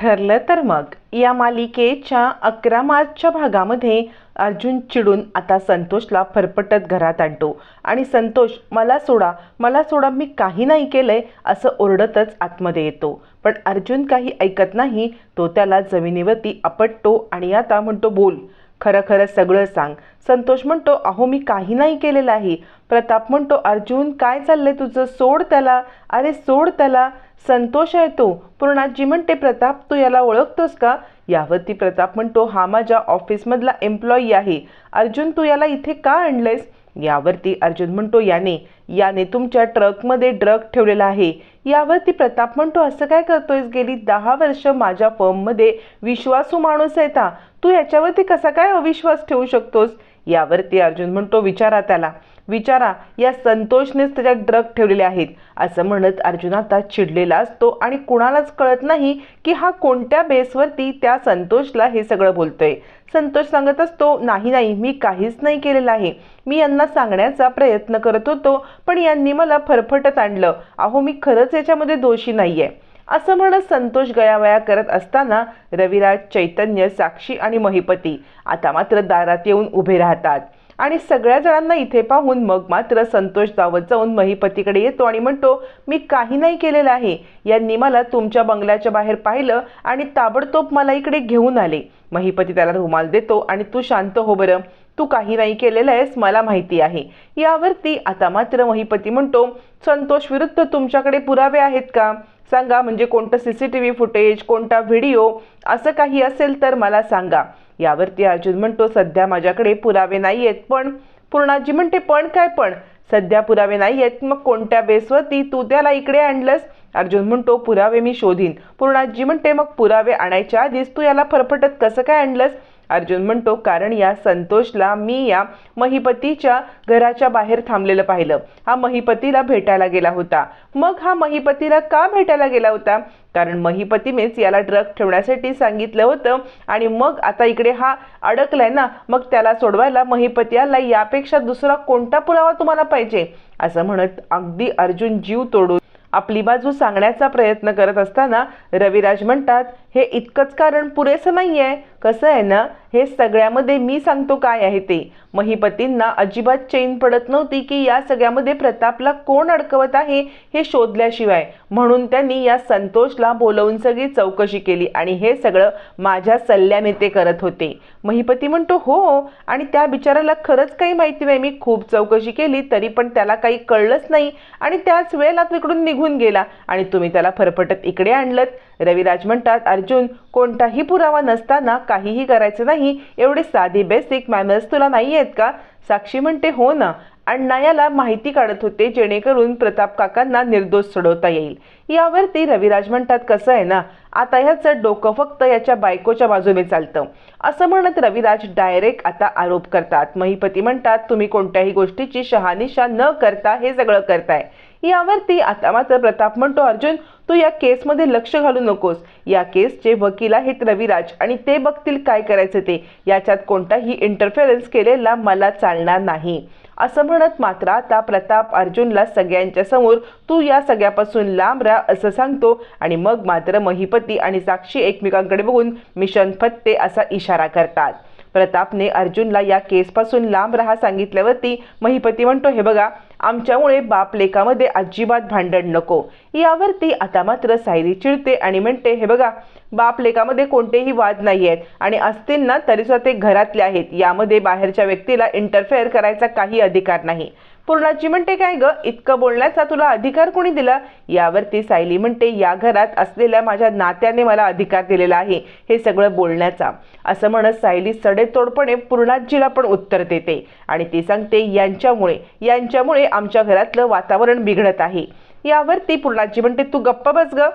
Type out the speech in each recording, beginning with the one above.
ठरलं तर मग. या मालिकेच्या अकरा मार्चच्या भागामध्ये अर्जुन चिडून आता संतोषला फरफटत घरात आणतो. आणि संतोष मला सोडा मला सोडा मी काही नाही केलंय असं ओरडतच आतमध्ये येतो. पण अर्जुन काही ऐकत नाही तो त्याला जमिनीवरती आपटतो आणि आता म्हणतो बोल खरं खरं सगळं सांग. संतोष म्हणतो अहो मी काही नाही केलेलं आहे. प्रताप म्हणतो अर्जुन काय चाललंय तुझं? सोड त्याला. अरे सोड त्याला. संतोष आहे तो. पूर्णाजी म्हणते प्रताप तू याला ओळखतोस का? यावरती प्रताप म्हणतो हा माझ्या ऑफिसमधला एम्प्लॉई आहे. अर्जुन तू याला इथे का आणलंयस? यावरती अर्जुन म्हणतो याने याने तुमच्या ट्रकमध्ये ड्रग ठेवलेला आहे. यावरती प्रताप म्हणतो असं काय करतोयस? गेली दहा वर्ष माझ्या फर्ममध्ये विश्वासू माणूस आहे तू याच्यावरती कसा काय अविश्वास ठेवू शकतोस? यावरती अर्जुन म्हणतो विचारा त्याला. विचारा या संतोषनेच त्याच्यात ड्रग ठेवलेले आहेत. असं म्हणत अर्जुन आता चिडलेला असतो आणि कुणालाच कळत नाही की हा कोणत्या बेसवरती त्या संतोषला हे सगळं बोलतोय. संतोष सांगत असतो नाही नाही मी काहीच नाही केलेलं आहे. मी यांना सांगण्याचा प्रयत्न करत होतो पण यांनी मला फरफटत आणलं. अहो मी खरंच याच्यामध्ये दोषी नाही आहे असं म्हणत संतोष गयावया करत असताना रविराज चैतन्य साक्षी आणि महिपती आता मात्र दारात येऊन उभे राहतात. आणि सगळ्या जणांना इथे पाहून मग मात्र संतोष दावत जाऊन महिपतीकडे येतो आणि म्हणतो मी काही नाही केलेलं आहे. यांनी मला तुमच्या बंगल्याच्या बाहेर पाहिलं आणि ताबडतोब मला इकडे घेऊन आले. महिपती त्याला रुमाल देतो आणि तू शांत हो बरं. तू काही नाही केलेलं आहेस मला माहिती आहे. यावरती आता मात्र महिपती म्हणतो संतोष विरुद्ध तुमच्याकडे पुरावे आहेत का? सांगा म्हणजे कोणतं C C T V footage कोणता व्हिडिओ असं काही असेल तर मला सांगा. यावरती अर्जुन म्हणतो सध्या माझ्याकडे पुरावे नाही आहेत पण पूर्णाजी म्हणते पण काय पण? सध्या पुरावे नाही आहेत मग कोणत्या बेसवरती तू त्याला इकडे आणलंस? अर्जुन म्हणतो पुरावे मी शोधीन. पूर्णाजी म्हणते मग पुरावे आणायच्या आधीच तू याला फरफटत कसं काय आणलंस? अर्जुन म्हणतो कारण या संतोषला मी या महिपतीच्या घराच्या बाहेर थांबलेलं पाहिलं. हा महिपतीला भेटायला गेला होता. मग हा महिपतीला का भेटायला गेला होता? कारण महिपतीनेच याला ड्रग ठेवण्यासाठी सांगितलं होतं आणि मग आता इकडे हा अडकलाय ना मग त्याला सोडवायला महिपती आला. यापेक्षा दुसरा कोणता पुरावा तुम्हाला पाहिजे? असं म्हणत अगदी अर्जुन जीव तोडून आपली बाजू सांगण्याचा प्रयत्न करत असताना रविराज म्हणतात हे इतकंच कारण पुरेसं नाही आहे कसं आहे ना हे सगळ्यामध्ये मी सांगतो काय आहे ते. महिपतींना अजिबात चैन पडत नव्हती की या सगळ्यामध्ये प्रतापला कोण अडकवत आहे हे शोधल्याशिवाय. म्हणून त्यांनी या संतोषला बोलवून सगळी चौकशी केली आणि हे सगळं माझ्या सल्ल्याने ते करत होते. महिपती म्हणतो हो आणि त्या बिचाराला खरंच काही माहिती नाही. मी खूप चौकशी केली तरी पण त्याला काही कळलंच नाही. आणि त्याच वेळेला तिकडून निघून गेला आणि तुम्ही त्याला फरफटत इकडे आणलं रविराज म्हणतात अर्जुन कोणताही पुरावा नसताना काहीही करायचं नाही एवढे साधी बेसिक मॅनर्स तुला नाही आहेत का? साक्षी म्हणते हो ना. अण्णा याला माहिती काढत होते जेणेकरून प्रताप काकांना निर्दोष सोडवता येईल. यावरती रविराज म्हणतात कसं आहे ना आता ह्याचं डोकं फक्त याच्या बायकोच्या बाजूने चालतं. असं म्हणत रविराज डायरेक्ट आता आरोप करतात. महिपती म्हणतात तुम्ही कोणत्याही गोष्टीची शहानिशा न करता हे सगळं करताय. यावरती आता मात्र प्रताप म्हणतो अर्जुन तू या केसमध्ये लक्ष घालू नकोस. या केसचे वकील आहेत रविराज आणि ते बघतील काय करायचं ते. याच्यात कोणताही इंटरफेरन्स केलेला मला चालणार नाही. असं म्हणत मात्र आता प्रताप अर्जुनला सगळ्यांच्या समोर तू या सगळ्यापासून लांब राहा असं सांगतो आणि मग मात्र महिपती आणि साक्षी एकमेकांकडे बघून मिशन फत्ते असा इशारा करतात. प्रतापने अर्जुनला या केसपासून लांब राहा सांगितल्यावरती महिपती म्हणतो हे बघा आमच्यामुळे बाप लेखामध्ये अजिबात भांडण नको. यावरती आता मात्र सायरी चिडते आणि म्हणते हे बघा बाप लेखामध्ये कोणतेही वाद नाही आहेत आणि असतील ना तरी सुद्धा ते घरातले आहेत. यामध्ये बाहेरच्या व्यक्तीला इंटरफेअर करायचा काही अधिकार नाही. पूर्णाची म्हणते काय ग? इतकं बोलण्याचा तुला अधिकार कोणी दिला? यावरती सायली म्हणते या घरात असलेल्या माझ्या नात्याने मला अधिकार दिलेला आहे. हे सगळं बोलण्याचा. असं म्हणत सायली सडेतोडपणे पूर्णाजीला पण उत्तर देते आणि ती सांगते यांच्यामुळे यांच्यामुळे आमच्या घरातलं वातावरण बिघडत आहे. यावरती पूर्णाजी म्हणते तू गप्प बस ग.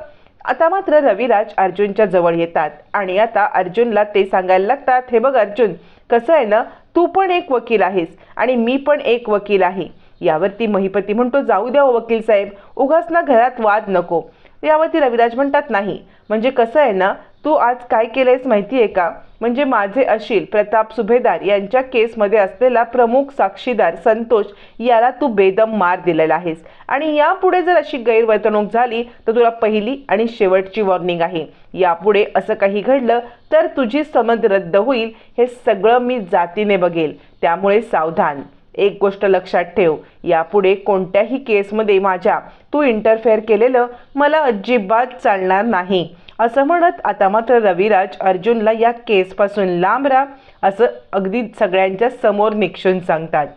आता मात्र रविराज अर्जुनच्या जवळ येतात आणि आता अर्जुनला ते सांगायला लागतात हे बघ अर्जुन कसं आहे ना? तू पण एक वकील आहेस आणि मी पण एक वकील आहे. यावरती महिपती म्हणतो जाऊ द्या हो वकील साहेब उगाच ना घरात वाद नको. यावरती रविराज म्हणतात नाही म्हणजे कसं आहे ना तू आज काय केलंयस माहिती आहे का? म्हणजे माझे अशील प्रताप सुभेदार यांच्या केसमध्ये असलेला प्रमुख साक्षीदार संतोष याला तू बेदम मार दिलेला आहेस. आणि यापुढे जर अशी गैरवर्तणूक झाली तर तुला पहिली आणि शेवटची वॉर्निंग आहे. यापुढे असं काही घडलं तर तुझी समज रद्द होईल हे सगळं मी जातीने बघेल. त्यामुळे सावधान. एक गोष्ट लक्षात ठेव यापुढे कोणत्याही केसमध्ये माझ्या तू इंटरफेअर केलेलं मला अजिबात चालणार नाही. असं म्हणत आता मात्र रविराज अर्जुनला या केसपासून लांब राहा असं अगदी सगळ्यांच्या समोर निक्षून सांगतात.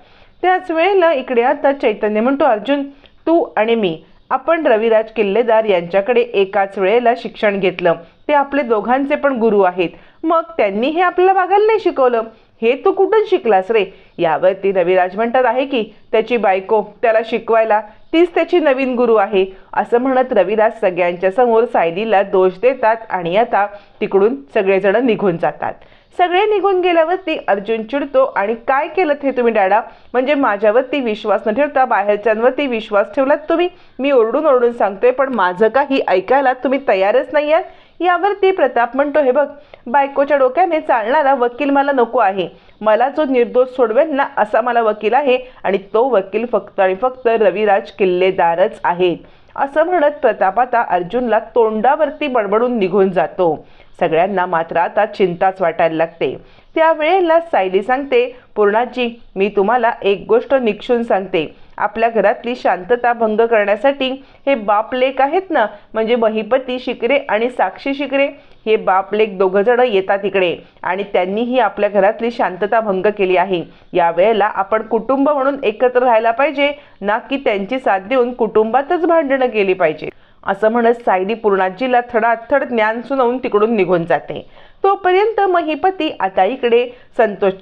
त्याच वेळेला इकडे आता चैतन्य म्हणतो अर्जुन तू आणि मी आपण रविराज किल्लेदार यांच्याकडे एकाच वेळेला शिक्षण घेतलं. ते आपले दोघांचे पण गुरु आहेत. मग त्यांनी हे आपल्याला वागायला नाही शिकवलं? हे तू कुठून शिकलास रे? यावरती रविराज म्हणतात आहे की त्याची बायको त्याला शिकवायला तीच त्याची नवीन गुरु आहे. असं म्हणत रविराज सगळ्यांच्या समोर सायलीला दोष देतात आणि आता तिकडून सगळेजण निघून जातात. सगळे निघून गेल्यावरती अर्जुन चिडतो आणि काय केलं हे तुम्ही डॅडा? म्हणजे माझ्यावरती विश्वास न ठेवता बाहेरच्यांवरती विश्वास ठेवलात तुम्ही? मी ओरडून ओरडून सांगतोय पण माझं काही ऐकायला तुम्ही तयारच नाही आहात यावरती प्रताप म्हणतो हे बघ बायकोच्या डोक्याने चालणारा वकील मला नको आहे. मला जो निर्दोष सोडवेल ना असा मला वकील आहे आणि तो वकील फक्त आणि फक्त रविराज किल्लेदारच आहेत असं म्हणत प्रताप आता अर्जुनला तोंडावरती बडबडून निघून जातो. सगळ्यांना मात्र आता चिंताच वाटायला लागते. त्यावेळेला सायली सांगते पूर्णाजी मी तुम्हाला एक गोष्ट निक्षून सांगते. आपल्या घरातली शांतता भंग करण्यासाठी हे बाप लेख आहेत ना म्हणजे महिपती शिकरे आणि साक्षी शिकरे हे बाप लेख दोघं जण येतात इकडे. आणि त्यांनीही आपल्या घरातली शांतता भंग केली आहे. या वेळेला आपण कुटुंब म्हणून एकत्र राहायला पाहिजे ना की त्यांची साथ देऊन कुटुंबातच भांडणं केली पाहिजे. असं म्हणत सायली पूर्णाजीला थडाथड ज्ञान सुनावून तिकडून निघून जाते. तोपर्यंत महिपती आता इकडे संतोष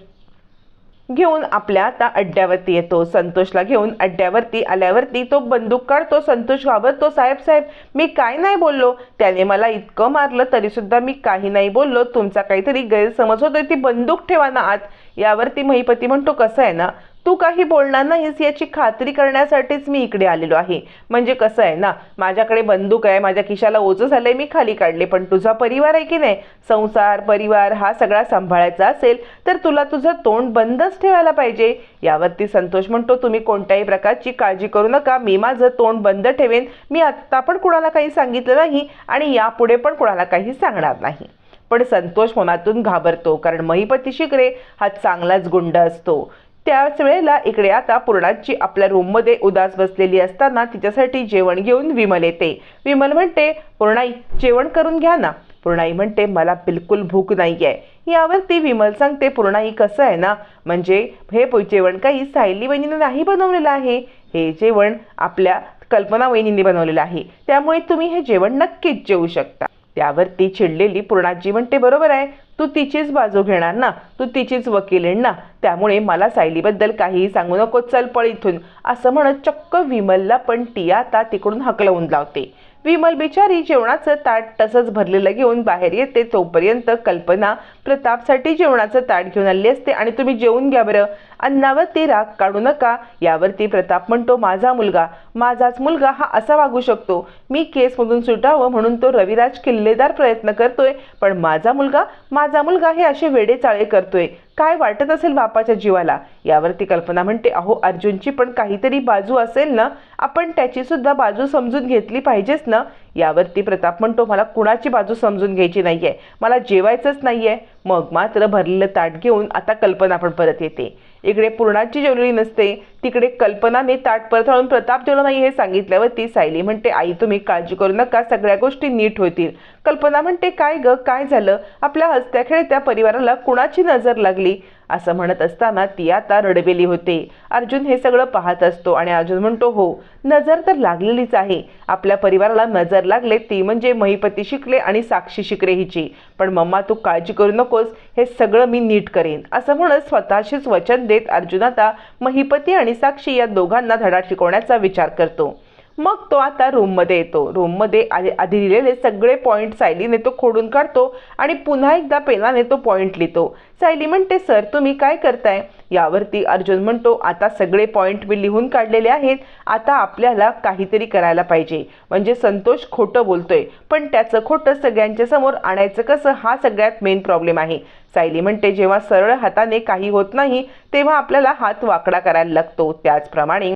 घेऊन आपल्या आता अड्ड्यावरती येतो संतोषला घेऊन अड्ड्यावरती आल्यावरती तो बंदूक काढतो संतोष घाबरतो साहेब साहेब मी काय नाही बोललो. त्याने मला इतकं मारलं तरीसुद्धा मी काही नाही बोललो. तुमचा काहीतरी गैरसमज होतोय ती बंदूक ठेवा ना आत. यावरती महिपती म्हणतो कसं आहे ना तू काही बोलणार नाहीस याची खात्री करण्यासाठीच मी इकडे आलेलो आहे. म्हणजे कसं आहे ना माझ्याकडे बंदूक आहे माझ्या खिशाला ओझं झालंय मी खाली काढले. पण तुझा परिवार आहे की नाही? संसार परिवार हा सगळा सांभाळायचा असेल तर तुला तुझं तोंड बंदच ठेवायला पाहिजे. यावरती संतोष म्हणतो तुम्ही कोणत्याही प्रकारची काळजी करू नका. मी माझं तोंड बंद ठेवेन. मी आत्ता पण कुणाला काही सांगितलं नाही आणि यापुढे पण कुणाला काही सांगणार नाही. पण संतोष मनातून घाबरतो कारण महिपती शिकरे हा चांगलाच गुंड असतो. त्याच वेळेला इकडे आता पूर्णाची आपल्या रूममध्ये उदास बसलेली असताना तिच्यासाठी जेवण घेऊन विमल येते. विमल म्हणते पूर्णाई जेवण करून घ्या ना. पूर्णाई म्हणते मला बिलकुल भूक नाही आहे यावरती विमल सांगते पूर्णाई कसं आहे ना? म्हणजे हे जेवण काही सायली वहिनीने नाही बनवलेलं आहे. हे जेवण आपल्या कल्पना वहिनींनी बनवलेलं आहे. त्यामुळे तुम्ही हे जेवण नक्कीच जेवू शकता. त्यावर ती चिडलेली पूर्णाजी म्हणते बरोबर आहे. तू तिचीच बाजू घेणार ना. तू तिचीच वकील ना. त्यामुळे मला सायलीबद्दल काहीही सांगू नको. चल पळ इथून. असं म्हणत चक्क विमलला पण ती आता तिकडून हकलवून लावते. विमल बिचारी जेवणाचं ताट तसंच भरलेलं घेऊन बाहेर येते. तोपर्यंत कल्पना प्रतापसाठी जेवणाचं ताट घेऊन आली असते. आणि तुम्ही जेवून घ्या बरं. अन्नावरती राग काढू नका. यावरती प्रताप म्हणतो माझा मुलगा माझाच मुलगा हा असा वागू शकतो. मी केसमधून सुटावं म्हणून तो रविराज किल्लेदार प्रयत्न करतोय. पण माझा मुलगा माझा मुलगा हे असे वेडे चाळे करतोय. काय वाटत असेल बापाच्या जीवाला? यावरती कल्पना म्हणते अहो अर्जुनची पण काहीतरी बाजू असेल ना आपण त्याची सुद्धा बाजू समजून घेतली पाहिजेच ना. यावरती प्रताप म्हणतो मला कुणाची बाजू समजून घ्यायची नाहीये? मला जेवायचंच नाहीये. मग मात्र भरलेलं ताट घेऊन आता कल्पना पण परत येते. इकडे पूर्णाची जेवलेली नसते तिकडे कल्पनाने ताट परत प्रताप जेवला नाही हे सांगितल्यावर ती सायली म्हणते आई तुम्ही काळजी करू नका सगळ्या गोष्टी नीट होतील. कल्पना म्हणते काय ग काय झालं? आपल्या हसत्या खेळत्या परिवाराला कुणाची नजर लागली? असं म्हणत असताना ती आता रडवेली होते. अर्जुन हे सगळं पाहत असतो आणि अर्जुन म्हणतो हो नजर तर लागलेलीच आहे. आपल्या परिवाराला नजर लागले ती म्हणजे महिपती शिकले आणि साक्षी शिकले हिची. पण मम्मा तू काळजी करू नकोस. हे सगळं मी नीट करेन. असं म्हणत स्वतःशीच वचन देत अर्जुन आता महिपती आणि साक्षी या दोघांना धडा शिकवण्याचा विचार करतो. मग तो आता रूममध्ये येतो. रूममध्ये आधी आधी लिहिलेले सगळे पॉईंट सायलीने तो खोडून काढतो आणि पुन्हा एकदा पेनाने तो पॉईंट लिहितो. सायली म्हणते सर तुम्ही काय करताय? यावरती अर्जुन म्हणतो आता सगळे पॉईंट मी लिहून काढलेले आहेत. आता आपल्याला काहीतरी करायला पाहिजे. म्हणजे संतोष खोटं बोलतोय. पण त्याचं खोटं सगळ्यांच्या समोर आणायचं कसं? हा सगळ्यात मेन प्रॉब्लेम आहे. सायली म्हणते जेव्हा सरळ हाताने काही होत नाही तेव्हा आपल्याला हात वाकडा करायला लागतो. त्याचप्रमाणे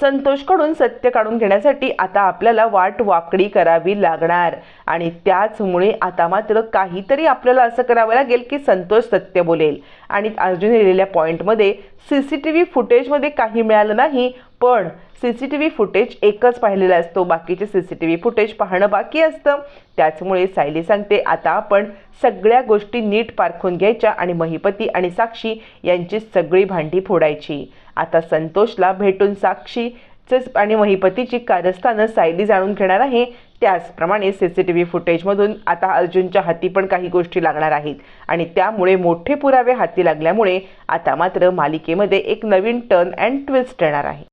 संतोषकडून सत्य काढून घेण्यासाठी आता आपल्याला वाट वाकडी करावी लागणार. आणि त्याचमुळे आता मात्र काहीतरी आपल्याला असं करावं लागेल की संतोष सत्य बोलेल. आणि अर्जुन लिहिलेल्या पॉईंटमध्ये सी सी टी व्ही फुटेजमध्ये काही मिळालं नाही पण C C T V footage एकच पाहिलेला असतो. बाकीचे C C T V footage पाहणं बाकी असतं. त्याचमुळे सायली सांगते आता आपण सगळ्या गोष्टी नीट पारखून घ्यायच्या आणि महिपती आणि साक्षी यांची सगळी भांडी फोडायची. आता संतोषला भेटून साक्षीच आणि महिपतीची कारस्थानं सायली जाणून घेणार आहे. त्याचप्रमाणे सी सी टी व्ही फुटेजमधून आता अर्जुनच्या हाती पण काही गोष्टी लागणार आहेत. आणि त्यामुळे मोठे पुरावे हाती लागल्यामुळे आता मात्र मालिकेमध्ये एक नवीन टर्न अँड ट्विस्ट येणार आहे.